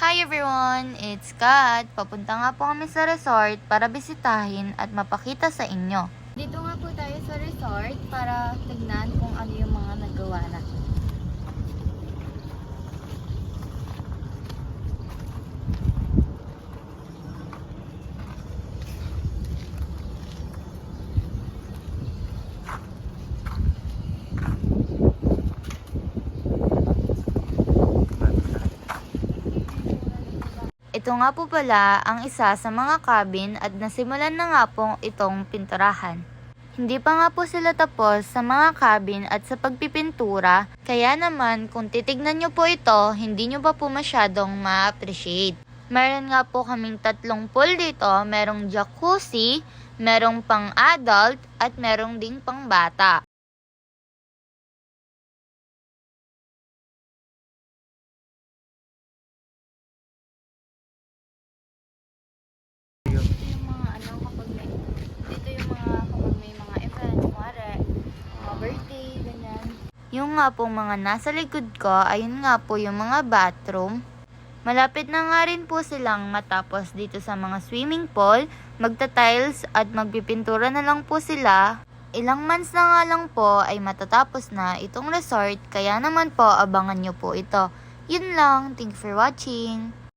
Hi everyone! It's Kat. Papunta nga po kami sa resort para bisitahin at mapakita sa inyo. Dito nga po tayo sa resort para tignan kung ano yung mga nagawa natin. Ito nga po pala ang isa sa mga cabin at nasimulan na nga po itong pinturahan. Hindi pa nga po sila tapos sa mga cabin at sa pagpipintura, kaya naman kung titignan nyo po ito, hindi nyo pa po masyadong ma-appreciate. Meron nga po kaming tatlong pool dito, merong jacuzzi, merong pang adult, at merong ding pang bata. Dito yung mga ano kapag may dito yung mga kapag may mga event, kumare, mga birthday, ganyan. Yung nga pong mga nasa likod ko, ayun nga po yung mga bathroom. Malapit na nga rin po silang matapos dito sa mga swimming pool, magta-tiles at magpipintura na lang po sila. Ilang months na nga lang po ay matatapos na itong resort, kaya naman po abangan nyo po ito. Yun lang, thank you for watching.